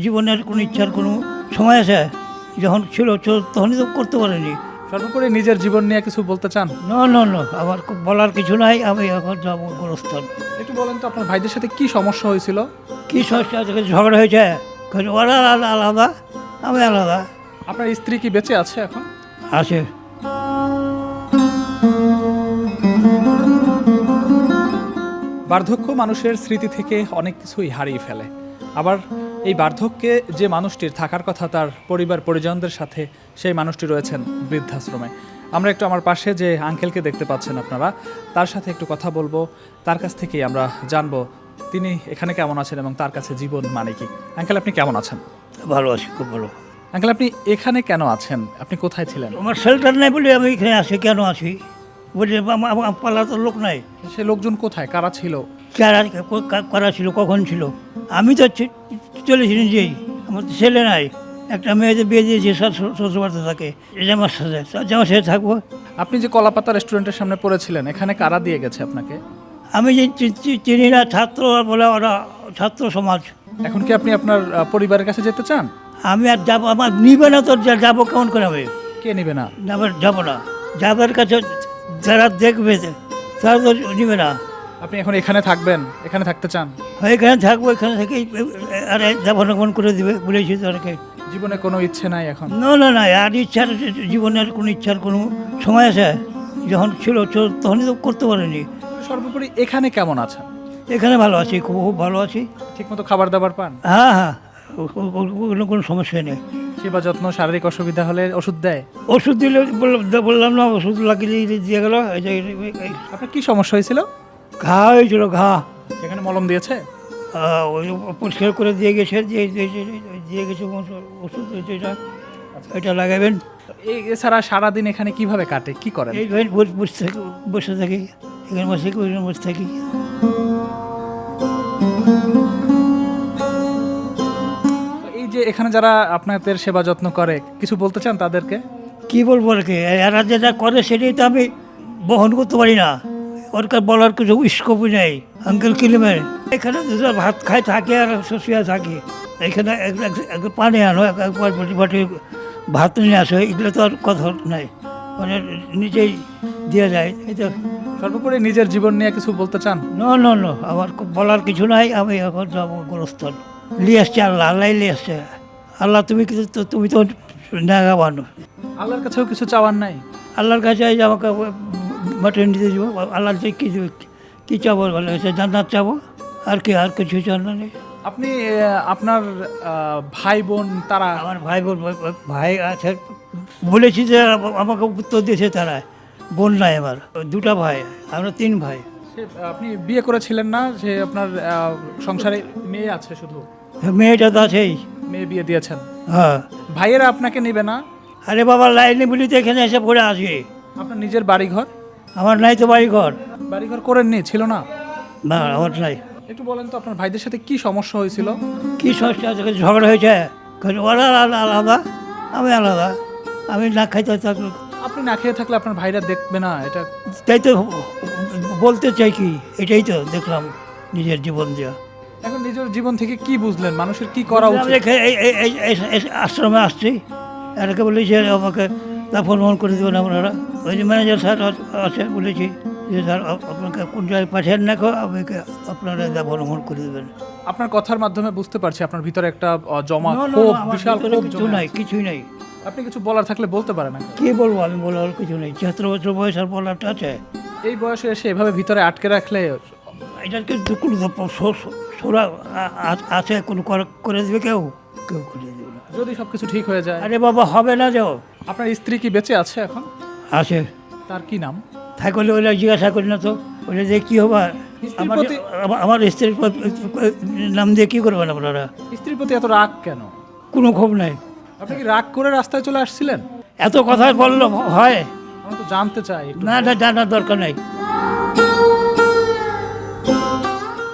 জীবনের কোনো ইচ্ছার কোনো সময় আছে যখন ছিল তখনই তো করতে পারেনি। সর্বোপরি নিজের জীবন নিয়ে কিছু বলতে চান? না না না আমার খুব বলার কিছু নাই আমি এখন যাব গোরস্থান। একটু বলেন তো আপনার ভাইদের সাথে কি সমস্যা হয়েছিল? কী সমস্যা ঝগড়া হয়েছে? ওরা আলা- আলাদা আমি আলাদা। আপনার স্ত্রী কি বেঁচে আছে এখন? আছে। বার্ধক্য মানুষের স্মৃতি থেকে অনেক কিছুই হারিয়ে ফেলে। আবার এই বার্ধক্যে যে মানুষটির থাকার কথা তার পরিবার পরিজনদের সাথে সেই মানুষটি রয়েছেন বৃদ্ধাশ্রমে। আমরা একটু আমার পাশে যে আঙ্কেলকে দেখতে পাচ্ছেন আপনারা তার সাথে একটু কথা বলব। তার কাছ থেকেই আমরা জানব তিনি এখানে কেমন আছেন এবং তার কাছে জীবন মানে কি। আঙ্কেল আপনি কেমন আছেন? ভালো আছি খুব ভালো। আঙ্কেল আপনি এখানে কেন আছেন? আপনি কোথায় ছিলেন? আমার শেল্টার নাই বলে আমি এখানে আছি কেন আছি? বলে পাল্লা তো লোক নাই। সে লোকজন কোথায়? কারা ছিল? কারা ছিল কখন ছিল? আমি তো চ- চলেছি নিজেই আমার তো ছেলে নাই একটা মেয়েদের বিয়ে দিয়েছে শ্বশুর বাড়িতে থাকে জামার সাথে জামার সাথে থাকব। আপনি যে কলাপাতা রেস্টুরেন্টের সামনে পড়েছিলেন এখানে কারা দিয়ে গেছে আপনাকে? আমি যে চিনি না ছাত্র বলে ওরা ছাত্র সমাজ। এখন কি আপনি আপনার পরিবারের কাছে যেতে চান? আমি আর যাব আমার নিবে না তো যাব কেমন করে আমি কে নিবে না? যাব না। যাদের কাছে যারা দেখবে তারা তো নিবে না। আপনি এখন এখানে থাকবেন এখানে থাকতে চান? এখানে থাকব এখানে থেকেই আরে যাব না করে দিবে বলেছি তাদেরকে জীবনে কোনো ইচ্ছে নাই এখন? না না না আর ইচ্ছার জীবনের কোনো ইচ্ছার কোনো সময় আছে? যখন ছিল তখনই তো করতে পারিনি। সর্বোপরি এখানে কেমন আছেন? এখানে ভালো আছি খুব খুব ভালো আছি। ঠিকমতো খাবার দাবার পান? হ্যাঁ হ্যাঁ ওগুলো কোনো সমস্যা নেই। সেবা যত্ন শারীরিক অসুবিধা হলে ওষুধ দেয়? ওষুধ দিলে বললাম না ওষুধ লাগিয়ে দিয়ে- গেলো আপনার কি সমস্যা হয়েছিল? ঘা হয়েছিল ঘা। এখানে মলম দিয়েছে? ওই পরিষ্কার করে দিয়ে গেছে দিয়ে গেছে ওষুধ যেটা এটা লাগাবেন। এই এছাড়া সারাদিন এখানে কীভাবে কাটে? কি করেন? এই বসে থাকি বসে থাকি এখানে বসে বসে থাকি। এই যে এখানে যারা আপনাদের সেবা যত্ন করে কিছু বলতে চান তাদেরকে? কি বলব আর কি? এরা যেটা করে সেটাই তো আমি বহন করতে পারি না। ওরকার বলার কিছু স্কোপই নেই। আঙ্কেল কিলিমের এখানে দুটো ভাত খাই থাকে আর শুয়ে থাকি। এখানে এক- পানি আনো এক- একবার বাটি বাটি ভাত নিয়ে আসো এগুলো তো আর কথা নাই। মানে নিজেই দিয়ে যায়। এই তো। সর্বোপরি নিজের জীবন নিয়ে কিছু বলতে চান? না না না আমার বলার কিছু নাই আমি এখন যাব গোরস্থান। নিয়ে আসছে আল্লাহ আল্লাহ নিয়ে আসছে। আল্লাহ তুমি কিন্তু তো- তুমি তো নাগাবানো আল্লাহর কাছেও কিছু চাওয়ার নাই? আল্লাহর কাছে আমাকে যে কী কী চাবো বলে সে জান্নাত চাবো আর কি আর কিছু নেই। আপনি আপনার ভাই বোন তারা? আমার ভাই বোন ভাই আছে। বলেছি যে আমাকে উত্তর দিয়েছে তারা বোন নাই আমার দুটা ভাই আমরা তিন ভাই। আপনি বিয়ে করেছিলেন না যে আপনার সংসারে মেয়ে আছে শুধু? মেয়েটা তো আছেই। মেয়ে বিয়ে দিয়েছেন। হ্যাঁ। ভাইয়েরা আপনাকে নেবে না? আরে বাবা লাইনে বলি তো এখানে এসে পড়ে আসি আপনার নিজের বাড়িঘর? আমার নাই তো বাড়ি ঘর বাড়িঘর করেননি ছিল না? না আমার নাই। একটু বলেন তো আপনার ভাইদের সাথে কি সমস্যা হয়েছিল? কী সমস্যা আছে ঝগড়া হয়েছে? ওরা আলাদা আমি আলাদা। আমি না খাইতে থাকলে আপনি না খেয়ে থাকলে আপনার ভাইরা দেখবে না এটা তাই তো বলতে চাই কি এটাই তো দেখলাম নিজের জীবন দেওয়া এখন নিজের জীবন থেকে কি বুঝলেন? মানুষের কি করা উচিত? আশ্রমে আসছি। এটাকে বলি যে আমাকে দাফন মন করে দেবেন আপনারা। ওই যে ম্যানেজার স্যার আছে বলেছি যে স্যার আপনাকে কোন জায়গায় পাঠিয়ে রাখো আমাকে আপনারা দাফন মন করে দেবেন। আপনার কথার মাধ্যমে বুঝতে পারছি আপনার ভিতরে একটা জমা না, না, ক্ষোভ বিশাল ক্ষোভ কিছু নাই কিছুই নাই। আপনি কিছু বলার থাকলে বলতে পারেন না কি বলব আমি বলার কিছু নেই। ছিয়াত্তর বছর বয়স আর বলারটা আছে। এই বয়সে এসে এভাবে ভিতরে আটকে রাখলে এটা কিন্তু কোনো সোরা আছে কোনো করে দেবে কেউ? কেউ করে দেবে না। যদি সবকিছু ঠিক হয়ে যায়। আরে বাবা হবে না যাও আপনার স্ত্রী কি বেঁচে আছে এখন? আছে। তার কি নাম? থাকলে ওইটা জিজ্ঞাসা করি না তো। ওইটা দিয়ে কী হবে? আমার আমার- আমার স্ত্রীর নাম দিয়ে কী করবেন আপনারা? স্ত্রীর প্রতি এত রাগ কেন? কোনো ক্ষোভ নাই। আপনি কি রাগ করে রাস্তায় চলে আসছিলেন? এত কথা বলল হয়। আমি তো জানতে চাই না না জানার দরকার নাই।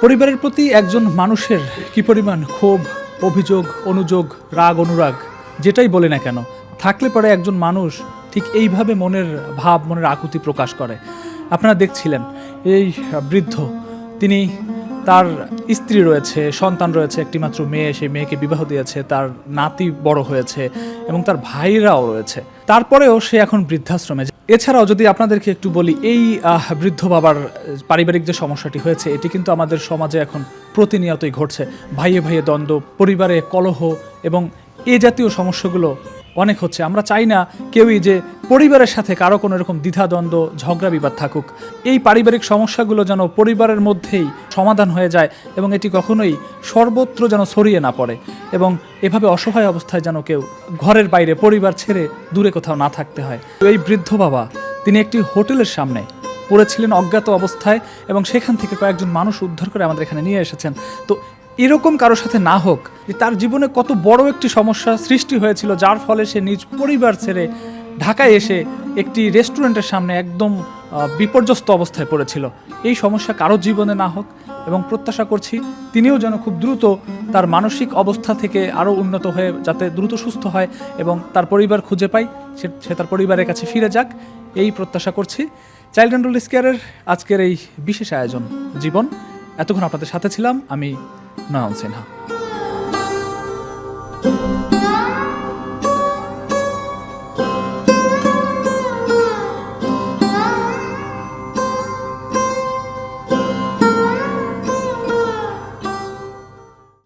পরিবারের প্রতি একজন মানুষের কি পরিমাণ ক্ষোভ অভিযোগ অনুযোগ রাগ অনুরাগ? যেটাই বলে না কেন থাকলে পরে একজন মানুষ ঠিক এইভাবে মনের ভাব, মনের আকুতি প্রকাশ করে। আপনারা দেখছিলেন, এই বৃদ্ধ, তিনি তার স্ত্রী রয়েছে, সন্তান রয়েছে একটি মাত্র মেয়ে, সেই মেয়েকে বিবাহ দিয়েছে, তার নাতি বড় হয়েছে এবং তার ভাইরাও রয়েছে। তারপরেও সে এখন বৃদ্ধাশ্রমে। এছাড়াও যদি আপনাদেরকে একটু বলি, এই বৃদ্ধ বাবার পারিবারিক যে সমস্যাটি হয়েছে, এটি কিন্তু আমাদের সমাজে এখন প্রতিনিয়তই ঘটছে। ভাইয়ে ভাইয়ে দ্বন্দ্ব, পরিবারে কলহ এবং এ জাতীয় সমস্যাগুলো অনেক হচ্ছে। আমরা চাই না কেউই যে পরিবারের সাথে কারও কোনো এরকম দ্বিধাদ্বন্দ্ব ঝগড়া, বিবাদ থাকুক। এই পারিবারিক সমস্যাগুলো যেন পরিবারের মধ্যেই সমাধান হয়ে যায় এবং এটি কখনোই সর্বত্র যেন ছড়িয়ে না পড়ে এবং এভাবে অসহায় অবস্থায় যেন কেউ ঘরের বাইরে, পরিবার ছেড়ে দূরে কোথাও না থাকতে হয়। তো এই বৃদ্ধ বাবা, তিনি একটি হোটেলের সামনে পড়েছিলেন অজ্ঞাত অবস্থায় এবং সেখান থেকে কয়েকজন মানুষ উদ্ধার করে আমাদের এখানে নিয়ে এসেছেন। তো এরকম কারোর সাথে না হোক, যে তার জীবনে কত বড় একটি সমস্যা সৃষ্টি হয়েছিল, যার ফলে সে নিজ পরিবার ছেড়ে ঢাকায় এসে একটি রেস্টুরেন্টের সামনে একদম বিপর্যস্ত অবস্থায় পড়েছিল। এই সমস্যা কারও জীবনে না হোক এবং প্রত্যাশা করছি তিনিও যেন খুব দ্রুত তার মানসিক অবস্থা থেকে আরও উন্নত হয়ে যাতে দ্রুত সুস্থ হয় এবং তার পরিবার খুঁজে পায়, সে তার পরিবারের কাছে ফিরে যাক, এই প্রত্যাশা করছি। চাইল্ড অ্যান্ড কেয়ারের আজকের এই বিশেষ আয়োজন জীবন। এতক্ষণ আপনাদের সাথে ছিলাম, আমি নয়ন সিনহা